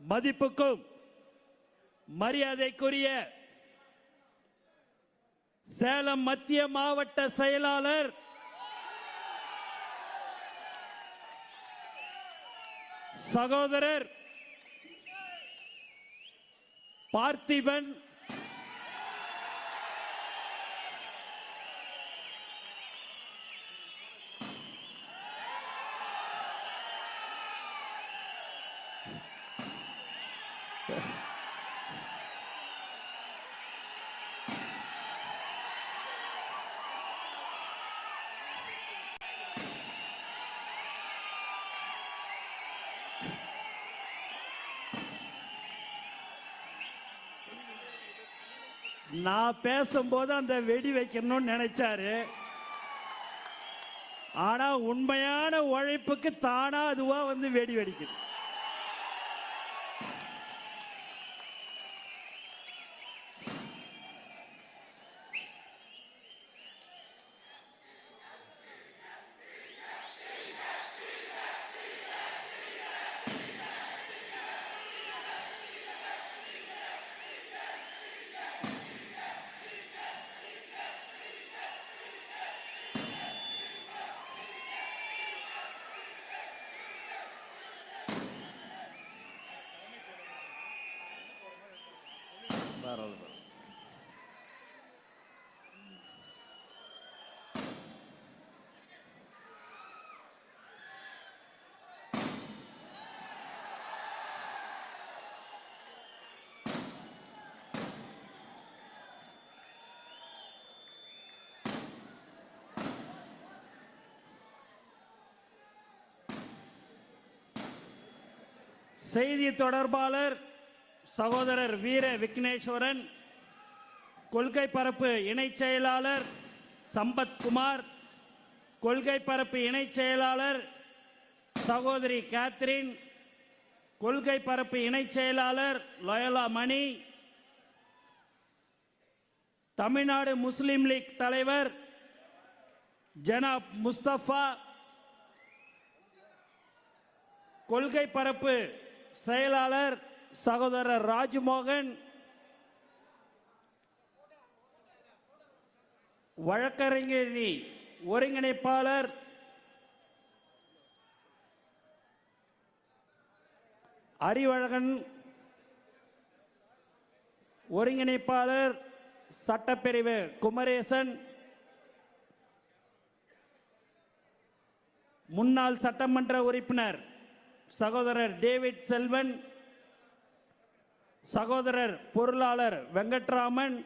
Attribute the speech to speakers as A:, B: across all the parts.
A: மதிப்புக்கும் மரியாதைக்குரிய சேலம் மத்திய மாவட்ட செயலாளர் சகோதரர் பார்த்திபன் நான் பேசும்போது அந்த வெடி வைக்கணும்னு நினைச்சாரு. ஆனா உண்மையான உழைப்புக்கு தானா அதுவா வந்து வெடி வெடிக்குது. செய்தி தொடர்பாளர் சகோதரர் வீர விக்னேஸ்வரன் கொள்கை பரப்பு இணைச் செயலாளர் சம்பத்குமார் கொள்கை பரப்பு இணைச் செயலாளர் சகோதரி கேத்ரின் கொள்கை பரப்பு இணைச் செயலாளர் லோயலா மணி தமிழ்நாடு முஸ்லீம் லீக் தலைவர் ஜனாப் முஸ்தபா கொள்கை பரப்பு செயலாளர் சகோதரர் ராஜ்மோகன். வழக்கறிஞரணி ஒருங்கிணைப்பாளர் அறிவழகன் ஒருங்கிணைப்பாளர் சட்டப்பிரிவு குமரேசன். முன்னாள் சட்டமன்ற உறுப்பினர் சகோதரர் டேவிட் செல்வன் சகோதரர் பொருளாளர் வெங்கட்ராமன்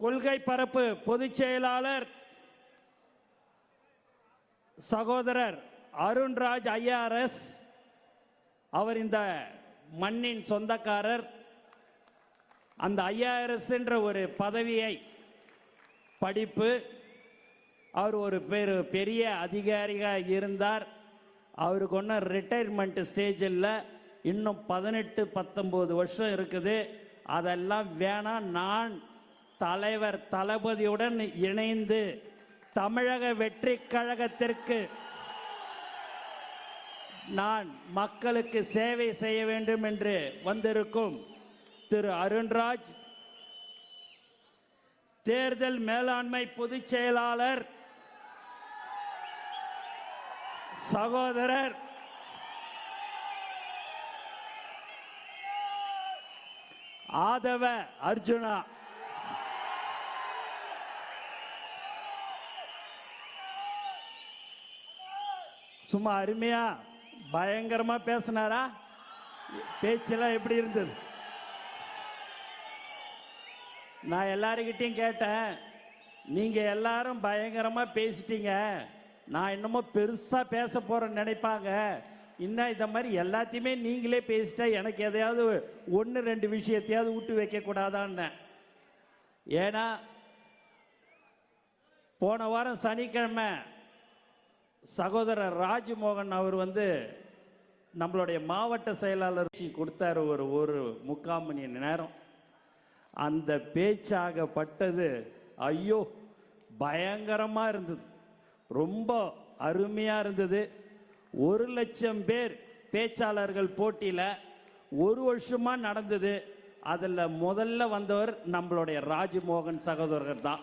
A: கொள்கை பரப்பு பொதுச் செயலாளர் சகோதரர் அருண்ராஜ் ஐஆர்எஸ் அவர் இந்த மண்ணின் சொந்தக்காரர். அந்த ஐஆர்எஸ் என்ற ஒரு பதவியை படிப்பு அவர் ஒரு பெரு பெரிய அதிகாரியாக இருந்தார். அவருக்கு ஒன்றும் ரிட்டையர்மெண்ட் ஸ்டேஜ் இல்லை. இன்னும் பதினெட்டு பத்தொம்போது வருஷம் இருக்குது. அதெல்லாம் வேணாம் நான் தலைவர் தளபதியுடன் இணைந்து தமிழக வெற்றி கழகத்திற்கு நான் மக்களுக்கு சேவை செய்ய வேண்டும் என்று வந்திருக்கும் திரு அருண்ராஜ் தேர்தல் மேலாண்மை பொதுச் செயலாளர் சகோதரர். ஆதவ அர்ஜுனா. சும்மா அருமையா பயங்கரமா பேசினாரா? பேச்செல்லாம் எப்படி இருந்தது? நான் எல்லாருக்கிட்டையும் கேட்டேன். நீங்க எல்லாரும் பயங்கரமா பேசிட்டீங்க. நான் என்னமோ பெருசாக பேச போகிறேன்னு நினைப்பாங்க. இன்னும் இந்த மாதிரி எல்லாத்தையுமே நீங்களே பேசிட்டா எனக்கு எதையாவது ஒன்று ரெண்டு விஷயத்தையாவது விட்டு வைக்கக்கூடாதான்னு ஏன்னா போன வாரம் சனிக்கிழமை சகோதரர் ராஜ்மோகன் அவர் வந்து நம்மளுடைய மாவட்ட செயலாளர் கொடுத்தாரு ஒரு ஒரு முக்கால் மணி நேரம். அந்த பேச்சாகப்பட்டது ஐயோ பயங்கரமாக இருந்தது. ரொம்ப அருமையாக இருந்தது. ஒரு லட்சம் பேர் பேச்சாளர்கள் போட்டியில் ஒரு வருஷமாக நடந்தது. அதில் முதல்ல வந்தவர் நம்மளுடைய ராஜ்மோகன் சகோதரர் தான்.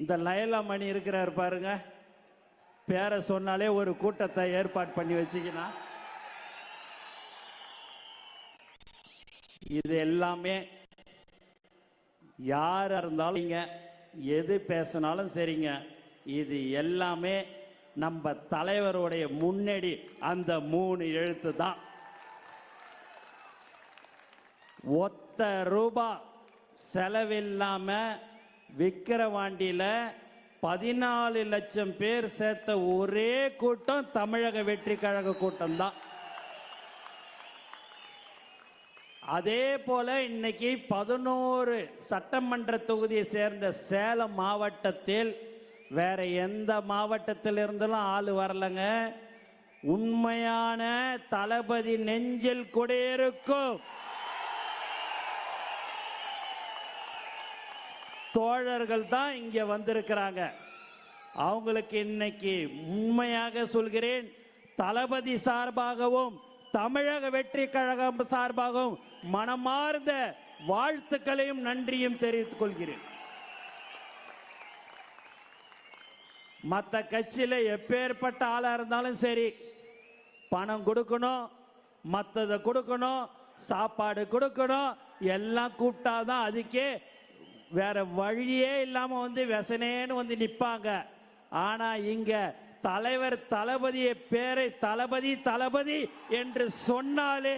A: இந்த லயலா மணி இருக்கிறார் பாருங்க. பேரை சொன்னாலே ஒரு கூட்டத்தை ஏற்பாடு பண்ணி வச்சுக்கினா. இது எல்லாமே யாராக இருந்தாலும் நீங்கள் எது பேசினாலும் சரிங்க. இது எல்லாமே நம்ம தலைவருடைய முன்னடி அந்த மூணு எழுத்து தான். ஒத்த ரூபா செலவில்லாமல் விக்கிரவாண்டியில் பதினாலு லட்சம் பேர் சேர்த்த ஒரே கூட்டம் தமிழக வெற்றி கழக கூட்டம் தான். அதே போல இன்னைக்கு பதினோரு சட்டமன்ற தொகுதியை சேர்ந்த சேலம் மாவட்டத்தில் வேற எந்த மாவட்டத்தில் இருந்தாலும் ஆள் வரலங்க? உண்மையான தளபதி நெஞ்சில் குடியிருக்கும். தோழர்கள் தான் இங்க வந்திருக்கிறாங்க. அவங்களுக்கு இன்னைக்கு உண்மையாக சொல்கிறேன் தளபதி சார்பாகவும் தமிழக வெற்றி கழகம் சார்பாகவும் மனமார்ந்த வாழ்த்துக்களையும் நன்றியும் தெரிவித்துக் கொள்கிறேன். மற்ற கட்சியில் எப்பேற்பட்ட ஆளாக இருந்தாலும் சரி பணம் கொடுக்கணும் மற்றதை கொடுக்கணும் சாப்பாடு கொடுக்கணும் எல்லாம் கூப்பிட்டாதான் அதுக்கே வேற வழியே இல்லாமல் வந்து விசனேன்னு வந்து நிற்பாங்க ஆனால் இங்கே தலைவர் தளபதியை பேரை தளபதி தளபதி என்று சொன்னாலே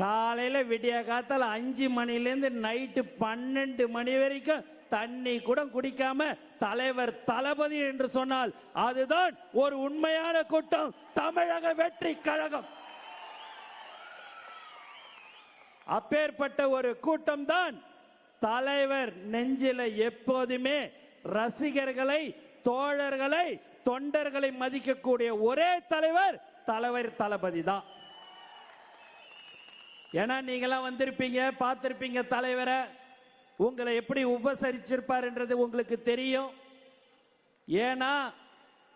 A: காலையில விடிய காத்தால அஞ்சு மணிலேருந்து நைட்டு பன்னெண்டு மணி வரைக்கும் தண்ணி கூட குடிக்காம தலைவர் தளபதி என்று சொன்னால் அதுதான் ஒரு உண்மையான கூட்டம். தமிழக வெற்றி கழகம். அப்பேற்பட்ட ஒரு கூட்டம் தான் தலைவர் நெஞ்சில எப்போதுமே ரசிகர்களை தோழர்களை தொண்டர்களை மதிக்கக்கூடிய ஒரே தலைவர் தலைவர் தளபதி தான். ஏன்னா நீங்களாம் வந்திருப்பீங்க பார்த்துருப்பீங்க தலைவரை. உங்களை எப்படி உபசரிச்சிருப்பார்ன்றது உங்களுக்கு தெரியும். ஏன்னா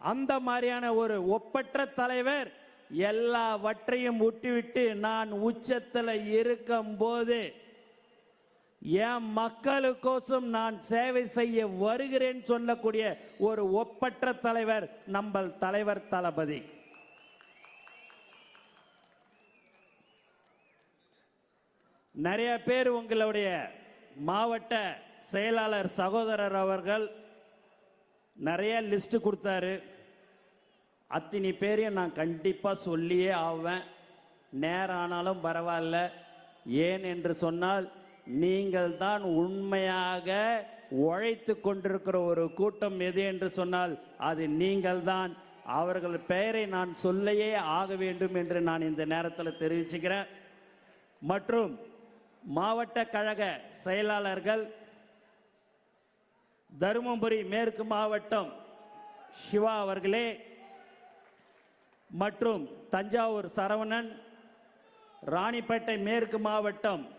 A: அந்த மாதிரியான ஒரு ஒப்பற்ற தலைவர் எல்லாவற்றையும் விட்டுவிட்டு நான் உச்சத்தில் இருக்கும்போது என் மக்களுக்கோசம் நான் சேவை செய்ய வருகிறேன் சொல்லக்கூடிய ஒரு ஒப்பற்ற தலைவர் நம்ம தலைவர் தளபதி. நிறைய பேர் உங்களுடைய மாவட்ட செயலாளர் சகோதரர் அவர்கள் நிறைய லிஸ்ட் கொடுத்தாரு. அத்தனை பேரையும் நான் கண்டிப்பாக சொல்லியே ஆவேன். நேரம் ஆனாலும் பரவாயில்ல. ஏன் என்று சொன்னால் நீங்கள் தான் உண்மையாக உழைத்து கொண்டிருக்கிற ஒரு கூட்டம் எது என்று சொன்னால் அது நீங்கள் தான் அவர்கள் பெயரை நான் சொல்லையே ஆக வேண்டும் என்று நான் இந்த நேரத்தில் தெரிவிச்சுக்கிறேன். மற்றும் மாவட்ட கழக செயலாளர்கள் தருமபுரி மேற்கு மாவட்டம் சிவா அவர்களே மற்றும் தஞ்சாவூர் சரவணன் ராணிப்பேட்டை மேற்கு மாவட்டம்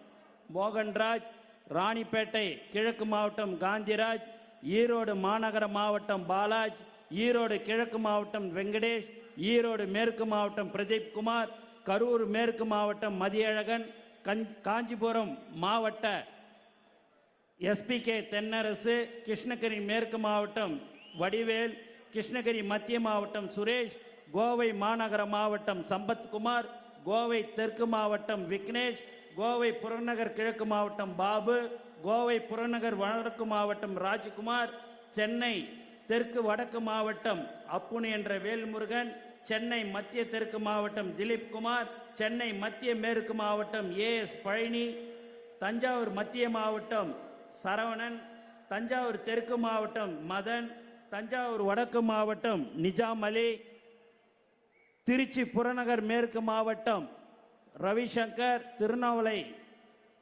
A: மோகன்ராஜ் ராணிப்பேட்டை கிழக்கு மாவட்டம் காந்திராஜ் ஈரோடு மாநகர மாவட்டம் பாலாஜ் ஈரோடு கிழக்கு மாவட்டம் வெங்கடேஷ் ஈரோடு மேற்கு மாவட்டம் பிரதீப் குமார் கரூர் மேற்கு மாவட்டம் மதியழகன் கஞ் காஞ்சிபுரம் மாவட்ட எஸ்பிகே தென்னரசு கிருஷ்ணகிரி மேற்கு மாவட்டம் வடிவேல் கிருஷ்ணகிரி மத்திய மாவட்டம் சுரேஷ் கோவை மாநகர மாவட்டம் சம்பத்குமார் கோவை தெற்கு மாவட்டம் விக்னேஷ் கோவை புறநகர் கிழக்கு மாவட்டம் பாபு கோவை புறநகர் வடக்கு மாவட்டம் ராஜ்குமார் சென்னை தெற்கு வடக்கு மாவட்டம் அப்புனி என்ற வேல்முருகன் சென்னை மத்திய தெற்கு மாவட்டம் திலீப் குமார் சென்னை மத்திய மேற்கு மாவட்டம் ஏஎஸ் பழனி தஞ்சாவூர் மத்திய மாவட்டம் சரவணன் தஞ்சாவூர் தெற்கு மாவட்டம் மதன் தஞ்சாவூர் வடக்கு மாவட்டம் நிஜாம் அலி திருச்சி புறநகர் மேற்கு மாவட்டம் ரவிசங்கர் திருநாவலை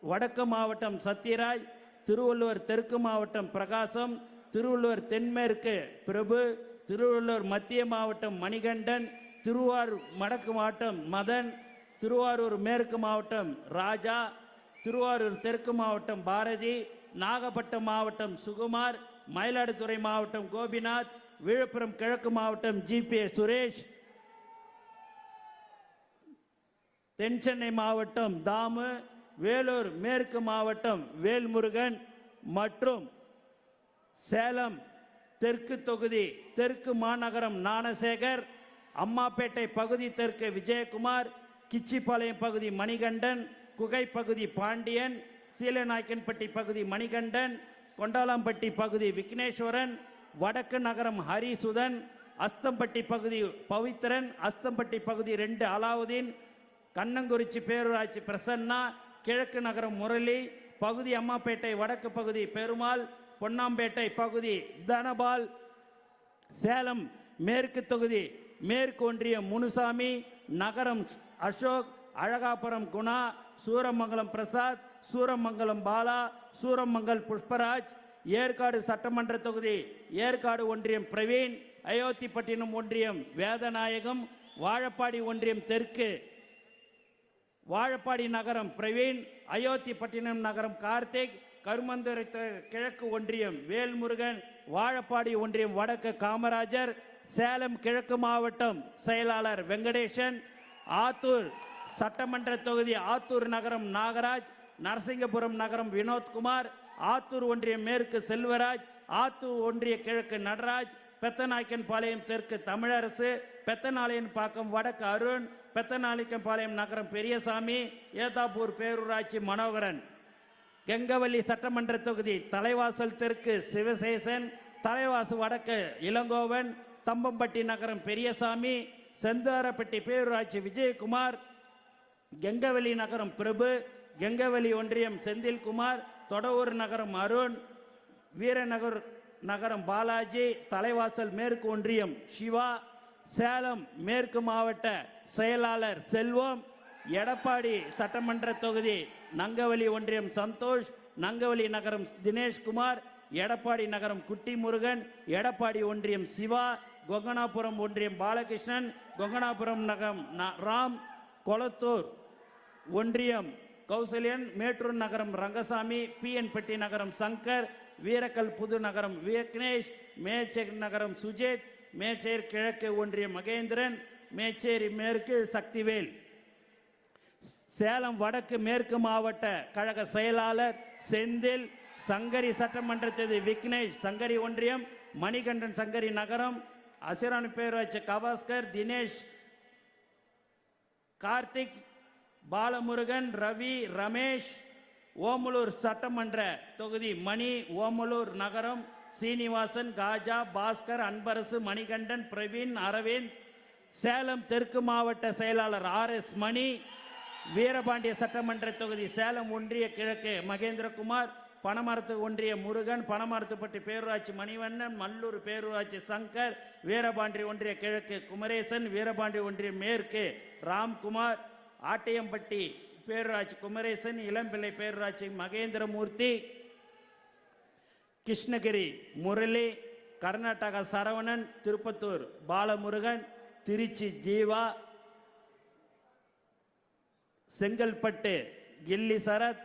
A: வடக்கு மாவட்டம் சத்யராஜ் திருவள்ளுவர் தெற்கு மாவட்டம் பிரகாசம் திருவள்ளுவர் தென்மேற்கு பிரபு திருவள்ளுவர் மத்திய மாவட்டம் மணிகண்டன் திருவாரூர் வடக்கு மாவட்டம் மதன் திருவாரூர் மேற்கு மாவட்டம் ராஜா திருவாரூர் தெற்கு மாவட்டம் பாரதி நாகப்பட்டினம் மாவட்டம் சுகுமார் மயிலாடுதுறை மாவட்டம் கோபிநாத் விழுப்புரம் கிழக்கு மாவட்டம் ஜிபே சுரேஷ் தென் சென்னை மாவட்டம் தாமு வேலூர் மேற்கு மாவட்டம் வேல்முருகன் மற்றும் சேலம் தெற்கு தொகுதி தெற்கு மாநகரம் ஞானசேகர் அம்மாப்பேட்டை பகுதி தெற்கு விஜயகுமார் கிச்சிபாளையம் பகுதி மணிகண்டன் குகை பகுதி பாண்டியன் சீலநாயக்கன்பட்டி பகுதி மணிகண்டன் கொண்டாலம்பட்டி பகுதி விக்னேஸ்வரன் வடக்கு நகரம் ஹரிசுதன் அஸ்தம்பட்டி பகுதி பவித்ரன் அஸ்தம்பட்டி பகுதி ரெண்டு அலாவுதீன் கண்ணங்குறிச்சி பேரூராட்சி பிரசன்னா கிழக்கு நகரம் முரளி பகுதி அம்மாப்பேட்டை வடக்கு பகுதி பெருமாள் பொன்னாம்பேட்டை பகுதி தனபால் சேலம் மேற்கு தொகுதி மேற்கு ஒன்றியம் முனுசாமி நகரம் அசோக் அழகாபுரம் குணா சூரமங்கலம் பிரசாத் சூரமங்கலம் பாலா சூரமங்கல் புஷ்பராஜ் ஏற்காடு சட்டமன்ற தொகுதி ஏற்காடு ஒன்றியம் பிரவீன் அயோத்திப்பட்டினம் ஒன்றியம் வேதநாயகம் வாழப்பாடி ஒன்றியம் தெற்கு வாழப்பாடி நகரம் பிரவீன் அயோத்திப்பட்டினம் நகரம் கார்த்திக் கருமந்துரை கிழக்கு ஒன்றியம் வேல்முருகன் வாழப்பாடி ஒன்றியம் வடக்கு காமராஜர் சேலம் கிழக்கு மாவட்டம் செயலாளர் வெங்கடேசன் ஆத்தூர் சட்டமன்ற தொகுதி ஆத்தூர் நகரம் நாகராஜ் நரசிங்கபுரம் நகரம் வினோத்குமார் ஆத்தூர் ஒன்றியம் மேற்கு செல்வராஜ் ஆத்தூர் ஒன்றிய கிழக்கு நடராஜ் பெத்தநாயக்கன்பாளையம் தெற்கு தமிழரசு பெத்தநாளையன் பாக்கம் வடக்கு அருண் பெத்தநாளிக்கம்பாளையம் நகரம் பெரியசாமி ஏதாப்பூர் பேரூராட்சி மனோகரன். கெங்கவல்லி சட்டமன்ற தொகுதி தலைவாசல் தெற்கு சிவசேசன் தலைவாசு வடக்கு இளங்கோவன் தம்பம்பட்டி நகரம் பெரியசாமி செந்தாரப்பட்டி பேரூராட்சி விஜயகுமார் கெங்கவெளி நகரம் பிரபு கெங்கவெளி ஒன்றியம் செந்தில்குமார் தொடவூர் நகரம் அருண் வீரநகர் நகரம் பாலாஜி தலைவாசல் மேற்கு ஒன்றியம் சிவா சேலம் மேற்கு மாவட்ட செயலாளர் செல்வம் எடப்பாடி சட்டமன்ற தொகுதி நங்கவலி ஒன்றியம் சந்தோஷ் நங்கவலி நகரம் தினேஷ்குமார் எடப்பாடி நகரம் குட்டி முருகன் எடப்பாடி ஒன்றியம் சிவா கொங்கனாபுரம் ஒன்றியம் பாலகிருஷ்ணன் கொங்கனாபுரம் நகரம் ராம் கொளத்தூர் ஒன்றியம் கௌசல்யன் மேட்டூர் நகரம் ரங்கசாமி பிஎன்பட்டி நகரம் சங்கர் வீரக்கல் புது நகரம் விக்னேஷ் மேச்சேர் நகரம் சுஜேத் மேச்சேர் கிழக்கு ஒன்றியம் மகேந்திரன் மேச்சேரி மேற்கு சக்திவேல். சேலம் வடக்கு மேற்கு மாவட்ட கழக செயலாளர் செந்தில் சங்கரி சட்டமன்ற விக்னேஷ் சங்கரி ஒன்றியம் மணிகண்டன் சங்கரி நகரம் அசிரான் பேரூராட்சி கவாஸ்கர் தினேஷ் கார்த்திக் பாலமுருகன் ரவி ரமேஷ் ஓமலூர் சட்டமன்ற தொகுதி மணி ஓமலூர் நகரம் சீனிவாசன் காஜா பாஸ்கர் அன்பரசு மணிகண்டன் பிரவீன் அரவிந்த் சேலம் தெற்கு மாவட்ட செயலாளர் ஆர் எஸ் மணி வீரபாண்டிய சட்டமன்ற தொகுதி சேலம் ஒன்றிய கிழக்கு மகேந்திரகுமார் பணமரத்து ஒன்றிய முருகன் பணமரத்துப்பட்டி பேரூராட்சி மணிவண்ணன் மல்லூர் பேரூராட்சி சங்கர் வீரபாண்டி ஒன்றிய கிழக்கு குமரேசன் வீரபாண்டி ஒன்றிய மேற்கு ராம்குமார் ஆட்டியம்பட்டி பேரூராட்சி குமரேசன் இளம்பிள்ளை பேரூராட்சி மகேந்திரமூர்த்தி கிருஷ்ணகிரி முரளி கர்நாடகா சரவணன் திருப்பத்தூர் பாலமுருகன் திருச்சி ஜீவா செங்கல்பட்டு கில்லி சரத்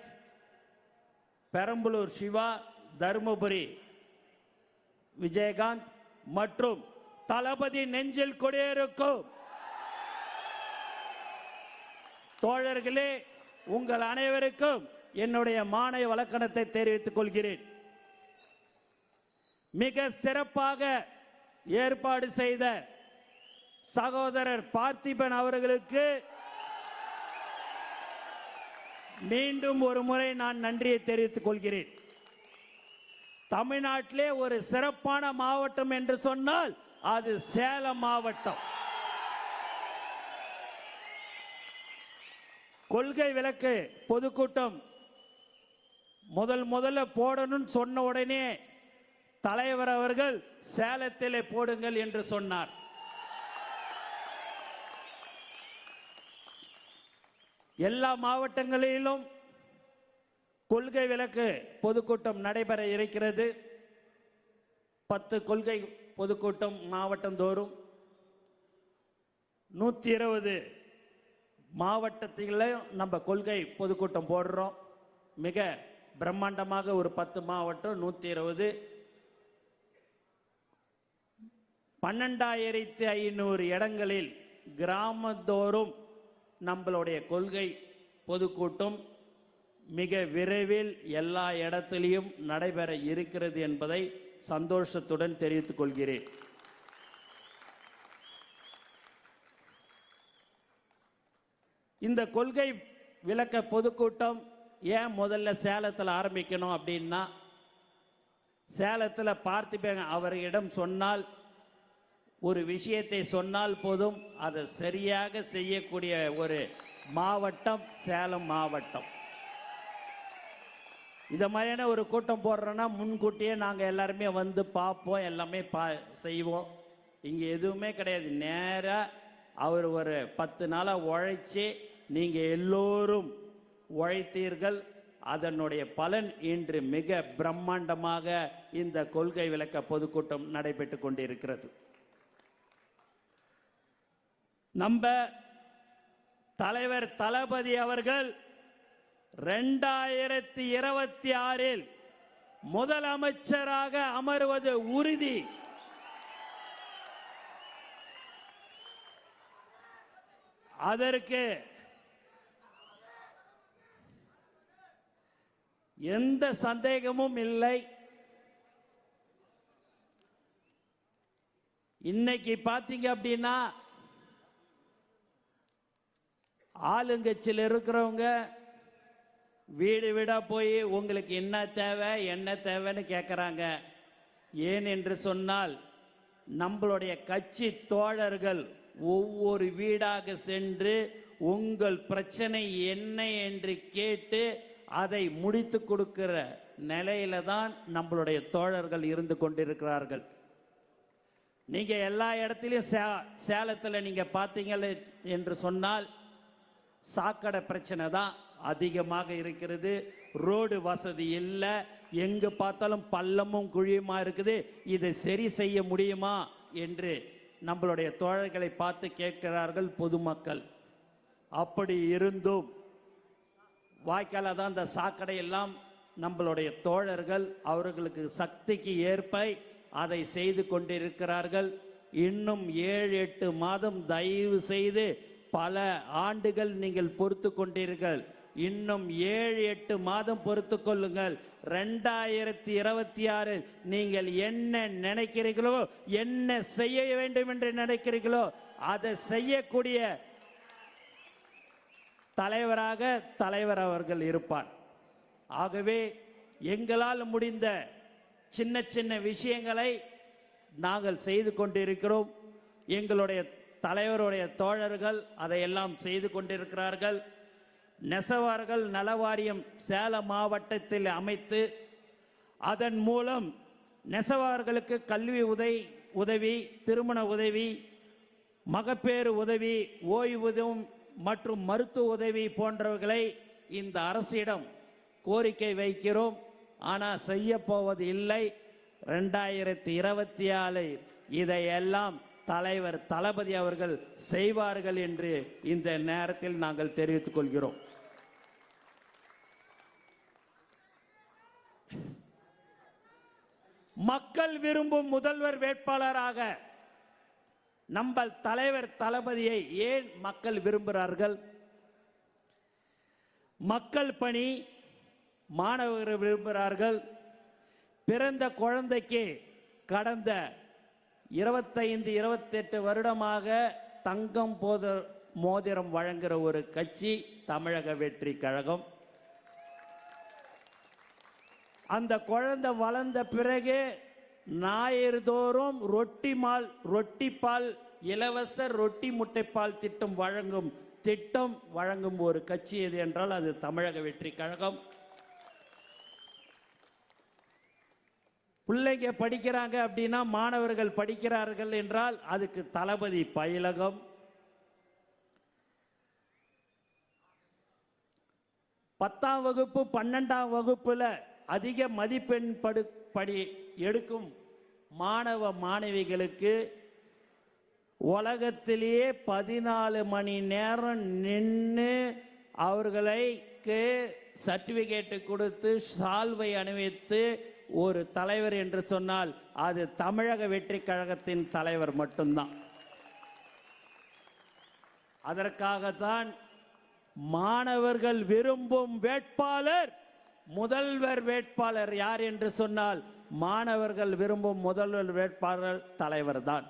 A: பெரம்பலூர் சிவா தருமபுரி விஜயகாந்த் மற்றும் தளபதி நெஞ்சில் கொடியிருக்கும் தோழர்களே உங்கள் அனைவருக்கும் என்னுடைய மாலை வழக்கணத்தை தெரிவித்துக் கொள்கிறேன். மிக சிறப்பாக ஏற்பாடு செய்த சகோதரர் பார்த்திபன் அவர்களுக்கு மீண்டும் ஒரு முறை நான் நன்றியை தெரிவித்துக் கொள்கிறேன். தமிழ்நாட்டிலே ஒரு சிறப்பான மாவட்டம் என்று சொன்னால் அது சேலம் மாவட்டம். கொள்கை விளக்கு பொதுக்கூட்டம் முதல் முதல்ல போடணும்னு சொன்ன உடனே தலைவர் அவர்கள் சேலத்திலே போடுங்கள் என்று சொன்னார். எல்லா மாவட்டங்களிலும் கொள்கை விளக்கு பொதுக்கூட்டம் நடைபெற இருக்கிறது. பத்து கொள்கை பொதுக்கூட்டம் மாவட்டம் தோறும் நூற்றி இருபது மாவட்டத்திலையும் நம்ம கொள்கை பொதுக்கூட்டம் போடுறோம். மிக பிரம்மாண்டமாக ஒரு பத்து மாவட்டம் நூற்றி இருபது பன்னெண்டாயிரத்தி ஐநூறு இடங்களில் கிராமந்தோறும் நம்மளுடைய கொள்கை பொதுக்கூட்டம் மிக விரைவில் எல்லா இடத்திலையும் நடைபெற இருக்கிறது என்பதை சந்தோஷத்துடன் தெரிவித்துக் கொள்கிறேன். இந்த கொள்கை விளக்க பொதுக்கூட்டம் ஏன் முதல்ல சேலத்தில் ஆரம்பிக்கணும் அப்படின்னா சேலத்தில் பார்த்திபன் அவரிடம் சொன்னால் ஒரு விஷயத்தை சொன்னால் போதும் அதை சரியாக செய்யக்கூடிய ஒரு மாவட்டம் சேலம் மாவட்டம். இதை மாதிரியான ஒரு கூட்டம் போடுறோன்னா முன்கூட்டியே நாங்கள் எல்லாருமே வந்து பார்ப்போம் எல்லாமே பா செய்வோம். இங்கே எதுவுமே கிடையாது. நேராக அவர் ஒரு பத்து நாளாக உழைச்சி நீங்கள் எல்லோரும் உழைத்தீர்கள். அதனுடைய பலன் இன்று மிக பிரம்மாண்டமாக இந்த கொள்கை விளக்க பொதுக்கூட்டம் நடைபெற்று கொண்டிருக்கிறது. நம்ம தலைவர் தளபதி அவர்கள் ரெண்டாயிரத்தி இருபத்தி ஆறில் முதலமைச்சராக அமர்வது உறுதி. அதற்கு எந்த சந்தேகமும் இல்லை. இன்னைக்கு பார்த்தீங்க அப்படின்னா ஆளுங்கட்சியில் இருக்கிறவங்க வீடு வீடாக போய் உங்களுக்கு என்ன தேவை என்ன தேவைன்னு கேட்குறாங்க ஏன் என்று சொன்னால் நம்மளுடைய கட்சி தோழர்கள் ஒவ்வொரு வீடாக சென்று உங்கள் பிரச்சனை என்ன என்று கேட்டு அதை முடித்து கொடுக்கிற நிலையில தான் நம்மளுடைய தோழர்கள் இருந்து கொண்டிருக்கிறார்கள். நீங்கள் எல்லா இடத்துலையும் சே சேலத்தில் நீங்கள் பார்த்தீங்க என்று சொன்னால் சாக்கடை பிரச்சனை தான் அதிகமாக இருக்கிறது. ரோடு வசதி இல்லை. எங்கு பார்த்தாலும் பள்ளமும் குழியுமா இருக்குது. இதை சரி செய்ய முடியுமா என்று நம்மளுடைய தோழர்களை பார்த்து கேட்கிறார்கள் பொதுமக்கள். அப்படி இருந்தும் வாய்க்கால தான் இந்த சாக்கடையெல்லாம் நம்மளுடைய தோழர்கள் அவர்களுக்கு சக்திக்கு ஏற்ப அதை செய்து கொண்டிருக்கிறார்கள். இன்னும் ஏழு எட்டு மாதம் தயவு செய்து பல ஆண்டுகள் நீங்கள் பொறுத்து கொண்டீர்கள். இன்னும் ஏழு எட்டு மாதம் பொறுத்து கொள்ளுங்கள். ரெண்டாயிரத்தி இருபத்தி ஆறில் நீங்கள் என்ன நினைக்கிறீர்களோ என்ன செய்ய வேண்டும் என்று நினைக்கிறீர்களோ அதை செய்யக்கூடிய தலைவராக தலைவர் அவர்கள் இருப்பார். ஆகவே எங்களால் முடிந்த சின்ன சின்ன விஷயங்களை நாங்கள் செய்து கொண்டிருக்கிறோம். எங்களுடைய தலைவருடைய தோழர்கள் அதையெல்லாம் செய்து கொண்டிருக்கிறார்கள். நெசவார்கள் நலவாரியம் சேலம் மாவட்டத்தில் அமைத்து அதன் மூலம் நெசவார்களுக்கு கல்வி உதவி உதவி திருமண உதவி மகப்பேறு உதவி ஓய்வூதியம் மற்றும் மருத்துவ உதவி போன்றவர்களை இந்த அரசிடம் கோரிக்கை வைக்கிறோம். ஆனால் செய்யப்போவது இல்லை. ரெண்டாயிரத்தி இருபத்தி ஆறு இதையெல்லாம் தலைவர் தளபதி அவர்கள் செய்வார்கள் என்று இந்த நேரத்தில் நாங்கள் தெரிவித்துக் கொள்கிறோம். மக்கள் விரும்பும் முதல்வர் வேட்பாளராக நம்ம தலைவர் தளபதியை ஏன் மக்கள் விரும்புகிறார்கள்? மக்கள் பணி மாணவர்கள் விரும்புகிறார்கள். பிறந்த குழந்தைக்கு கடந்த இருபத்தைந்து இருபத்தெட்டு வருடமாக தங்கம் போத மோதிரம் வழங்குகிற ஒரு கட்சி தமிழக வெற்றி கழகம். அந்த குழந்தை வளர்ந்த பிறகு ஞாயிறுதோறும் ரொட்டி மால் ரொட்டி பால் இலவச ரொட்டி முட்டைப்பால் திட்டம் வழங்கும் திட்டம் வழங்கும் ஒரு கட்சி எது என்றால் அது தமிழக வெற்றி கழகம். பிள்ளைங்க படிக்கிறாங்க அப்படின்னா மாணவர்கள் படிக்கிறார்கள் என்றால் அதுக்கு தளபதி பயிலகம். பத்தாம் வகுப்பு பன்னெண்டாம் வகுப்புல அதிக மதிப்பெண் படு படி எடுக்கும் மாணவ மாணவிகளுக்கு உலகத்திலேயே பதினாலு மணி நேரம் நின்று அவர்களுக்கு சர்டிஃபிகேட்டு கொடுத்து சால்வை அணிவித்து ஒரு தலைவர் என்று சொன்னால் அது தமிழக வெற்றி கழகத்தின் தலைவர் மட்டும்தான். அதற்காகத்தான் மாணவர்கள் விரும்பும் வேட்பாளர் முதல்வர் வேட்பாளர் யார் என்று சொன்னால் மாணவர்கள் விரும்பும் முதல்வர் வேட்பாளர் தலைவர் தான்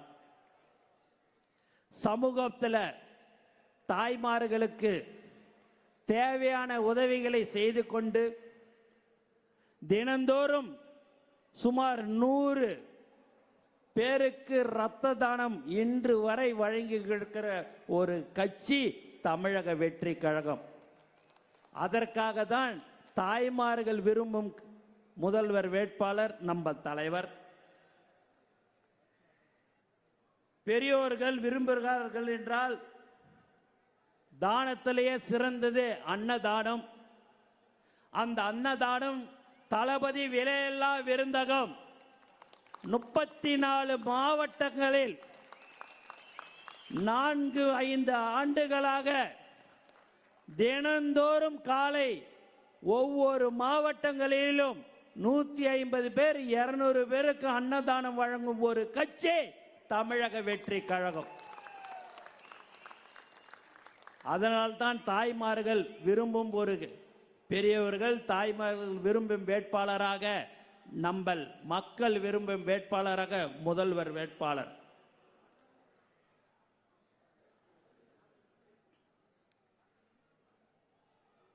A: சமூகத்தில் தாய்மார்களுக்கு தேவையான உதவிகளை செய்து கொண்டு தினந்தோறும் சுமார் நூறு பேருக்கு இரத்த தானம் இன்று வரை வழங்கி இருக்கிற ஒரு கட்சி தமிழக வெற்றி கழகம். அதற்காக தான் தாய்மார்கள் விரும்பும் முதல்வர் வேட்பாளர் நம்ம தலைவர். பெரியோர்கள் விரும்புகிறார்கள் என்றால் தானத்திலேயே சிறந்தது அன்னதானம். அந்த அன்னதானம் தளபதி விலையில்லா விருந்தகம். முப்பத்தி நாலு மாவட்டங்களில் நான்கு ஐந்து ஆண்டுகளாக தினந்தோறும் காலை ஒவ்வொரு மாவட்டங்களிலும் நூற்றி ஐம்பது பேர் இருநூறு பேருக்கு அன்னதானம் வழங்கும் ஒரு கட்சி தமிழக வெற்றி கழகம். அதனால்தான் தாய்மார்கள் விரும்பும் ஒரு பெரியவர்கள் தாய்மார்கள் விரும்பும் வேட்பாளராக நம்பல் மக்கள் விரும்பும் வேட்பாளராக முதல்வர் வேட்பாளர்.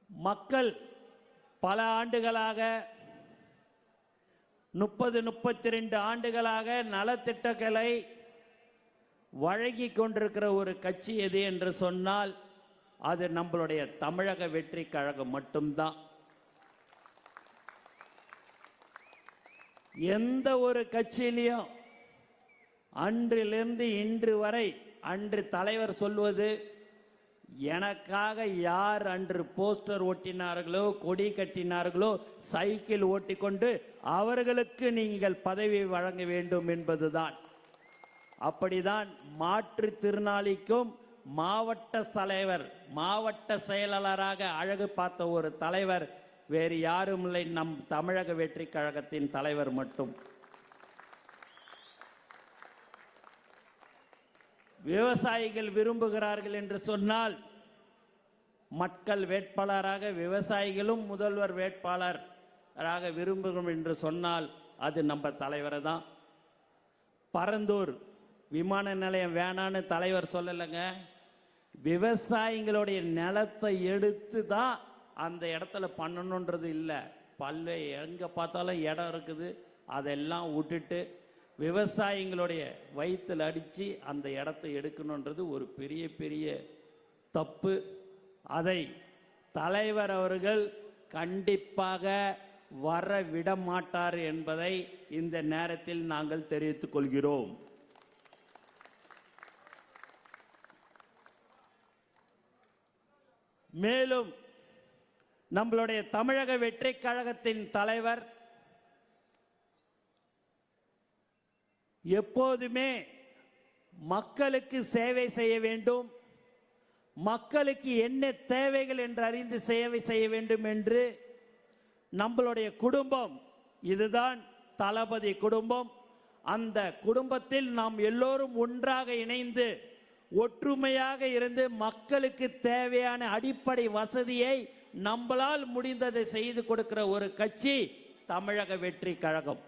A: மக்கள் பல ஆண்டுகளாக முப்பது முப்பத்தி ரெண்டு ஆண்டுகளாக நலத்திட்டங்களை வழங்கி கொண்டிருக்கிற ஒரு கட்சி எது என்று சொன்னால் அது நம்மளுடைய தமிழக வெற்றி கழகம் மட்டும்தான். எந்த ஒரு கட்சியிலையும் அன்றிலிருந்து இன்று வரை அன்று தலைவர் சொல்வது எனக்காக யார் அன்று போஸ்டர் ஒட்டினார்களோ கொடி கட்டினார்களோ சைக்கிள் ஓட்டிக்கொண்டு அவர்களுக்கு நீங்கள் பதவி வழங்க வேண்டும் என்பதுதான். அப்படிதான் மாற்றுத்திறனாளிக்கும் மாவட்ட தலைவர் மாவட்ட செயலாளராக அழகு பார்த்த ஒரு தலைவர் வேறு யாரும் இல்லை நம் தமிழக வெற்றி கழகத்தின் தலைவர் மட்டும். விவசாயிகள் விரும்புகிறார்கள் என்று சொன்னால் மக்கள் வேட்பாளராக விவசாயிகளும் முதல்வர் வேட்பாளராக விரும்புகிறோம் என்று சொன்னால் அது நம்ம தலைவரை தான். பரந்தூர் விமான நிலையம் வேணான்னு தலைவர் சொல்லலைங்க. விவசாயிங்களுடைய நிலத்தை எடுத்து தான் அந்த இடத்துல பண்ணணுன்றது இல்லை. பல்வே எங்கே பார்த்தாலும் இடம் இருக்குது. அதெல்லாம் விட்டுட்டு விவசாயிங்களுடைய வயிற்றில் அடித்து அந்த இடத்த எடுக்கணுன்றது ஒரு பெரிய பெரிய தப்பு. அதை தலைவர் அவர்கள் கண்டிப்பாக வர விட மாட்டார் என்பதை இந்த நேரத்தில் நாங்கள் தெரிவித்துக் கொள்கிறோம். மேலும் நம்மளுடைய தமிழக வெற்றி கழகத்தின் தலைவர் எப்போதுமே மக்களுக்கு சேவை செய்ய வேண்டும் மக்களுக்கு என்ன தேவைகள் என்று அறிந்து சேவை செய்ய வேண்டும் என்று நம்மளுடைய குடும்பம் இதுதான் தளபதி குடும்பம். அந்த குடும்பத்தில் நாம் எல்லோரும் ஒன்றாக இணைந்து ஒற்றுமையாக இருந்து மக்களுக்கு தேவையான அடிப்படை வசதியை நம்மளால் முடிந்ததை செய்து கொடுக்கிற ஒரு கட்சி தமிழக வெற்றி கழகம்.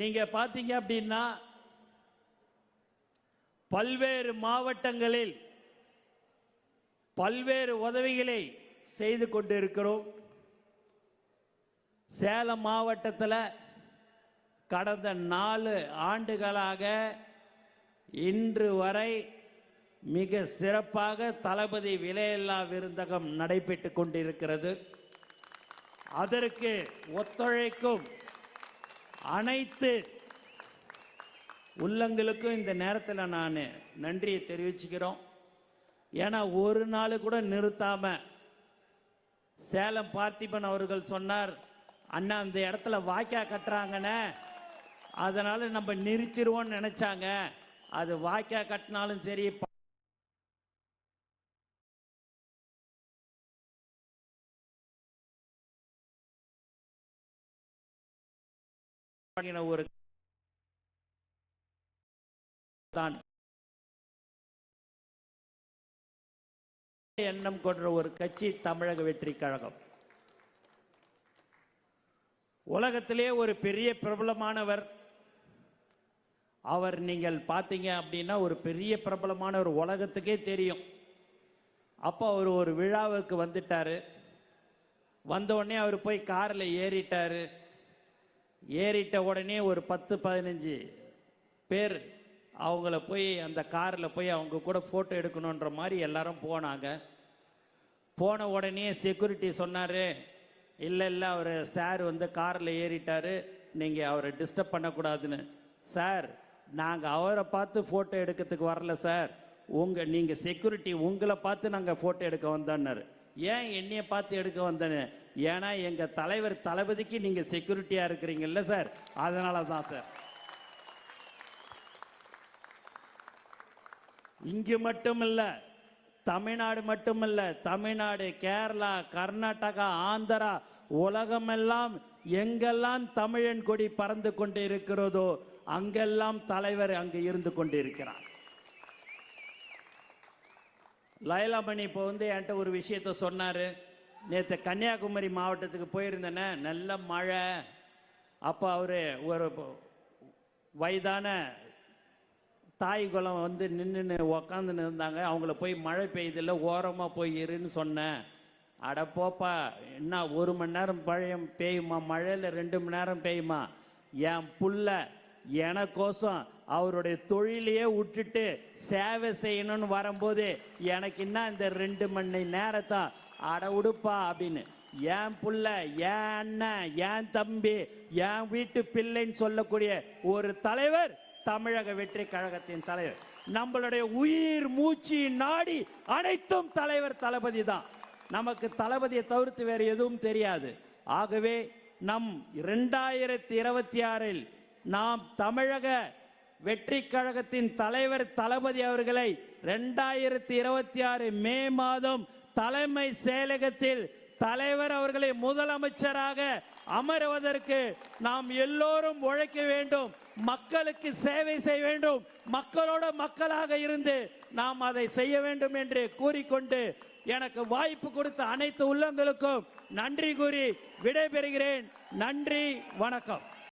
A: நீங்க பார்த்தீங்க அப்படின்னா பல்வேறு மாவட்டங்களில் பல்வேறு உதவிகளை செய்து கொண்டிருக்கிறோம். சேலம் மாவட்டத்தில் கடந்த நாலு ஆண்டுகளாக இன்று வரை மிக சிறப்பாக தளபதி விலையில்லா விருந்தகம் நடைபெற்று கொண்டிருக்கிறது. அதற்கு ஒத்துழைக்கும் அனைத்து உள்ளங்களுக்கும் இந்த நேரத்தில் நான் நன்றியை தெரிவிச்சுக்கிறோம். ஏன்னா ஒரு நாள் கூட நிறுத்தாமல் சேலம் பார்த்திபன் அவர்கள் சொன்னார் அண்ணா அந்த இடத்துல வாய்க்கா கட்டுறாங்கண்ணே. அதனால நம்ம நிறுத்திடுவோம்னு நினைச்சாங்க. அது வாய்க்கா கட்டினாலும் சரி ஒரு தான். எண்ணம் கொண்ட ஒரு கட்சி தமிழக வெற்றி கழகம். உலகத்திலே ஒரு பெரிய பிரபலமானவர் அவர் நீங்கள் பார்த்தீங்க அப்படின்னா ஒரு பெரிய பிரபலமான ஒரு உலகத்துக்கே தெரியும். அப்போ அவர் ஒரு விழாவுக்கு வந்துட்டாரு. வந்த உடனே அவர் போய் காரில் ஏறிட்டார். ஏறிட்ட உடனே ஒரு பத்து பதினஞ்சு பேர் அவங்கள போய் அந்த காரில் போய் அவங்க கூட ஃபோட்டோ எடுக்கணுன்ற மாதிரி எல்லாரும் போனாங்க. போன உடனே செக்யூரிட்டி சொன்னார் இல்லை இல்லை அவர் சார் வந்து காரில் ஏறிட்டார். நீங்கள் அவரை டிஸ்டர்ப் பண்ணக்கூடாதுன்னு. சார் நாங்கள் அவரை பார்த்து ஃபோட்டோ எடுக்கிறதுக்கு வரல சார். உங்கள் நீங்கள் செக்யூரிட்டி உங்களை பார்த்து நாங்கள் ஃபோட்டோ எடுக்க வந்தோன்னாரு ஏன் என்னையை பார்த்து எடுக்க வந்தேன்னு? ஏன்னா எங்கள் தலைவர் தளபதிக்கு நீங்கள் செக்யூரிட்டியாக இருக்கிறீங்கல்ல சார். அதனால தான் சார். இங்கு இல்லை தமிழ்நாடு மட்டுமல்ல தமிழ்நாடு கேரளா கர்நாடகா ஆந்திரா உலகமெல்லாம் எங்கெல்லாம் தமிழன் கொடி பறந்து கொண்டு இருக்கிறதோ அங்கெல்லாம் தலைவர் அங்கு இருந்து கொண்டிருக்கிறார். லைலாமணி இப்போ வந்து என்கிட்ட ஒரு விஷயத்த சொன்னார். நேற்று கன்னியாகுமரி மாவட்டத்துக்கு போயிருந்தேனே நல்ல மழை. அப்போ அவர் ஒரு வயதான தாய் குளம் வந்து நின்று உக்காந்துன்னு இருந்தாங்க. அவங்கள போய் மழை பெய்யுதில்ல ஓரமாக போய் இருன்னு சொன்னேன். அட போப்பா என்ன ஒரு மணி நேரம் பழையம் பெய்யுமா? மழையில் ரெண்டு மணி நேரம் பெய்யுமா? என் புள்ள எனக்கோசம் அவருடைய தொழிலையே விட்டுட்டு சேவை செய்யணும்னு வரும்போது எனக்கு என்ன இந்த ரெண்டு மணி நேரத்தை அட உடுப்பா அப்படின்னு. என் புள்ள என் அண்ணன் என் தம்பி என் வீட்டு பிள்ளைன்னு சொல்லக்கூடிய ஒரு தலைவர் தமிழக வெற்றி கழகத்தின் தலைவர். நம்மளுடைய உயிர் மூச்சு நாடி அனைத்தும் தலைவர் தளபதி தான். நமக்கு தளபதியை தவிர்த்து வேறு எதுவும் தெரியாது. ஆகவே நம் இரண்டாயிரத்தி இருபத்தி ஆறில் நாம் தமிழக வெற்றி கழகத்தின் தலைவர் தளபதி அவர்களை ரெண்டாயிரத்தி இருபத்தி ஆறு மே மாதம் தலைமை செயலகத்தில் தலைவர் அவர்களை முதலமைச்சராக அமருவதற்கு நாம் எல்லோரும் உழைக்க வேண்டும் மக்களுக்கு சேவை செய்ய வேண்டும் மக்களோட மக்களாக இருந்து நாம் அதை செய்ய வேண்டும் என்று கூறிக்கொண்டு எனக்கு வாய்ப்பு கொடுத்த அனைத்து உள்ளங்களுக்கும் நன்றி கூறி விடைபெறுகிறேன். நன்றி வணக்கம்.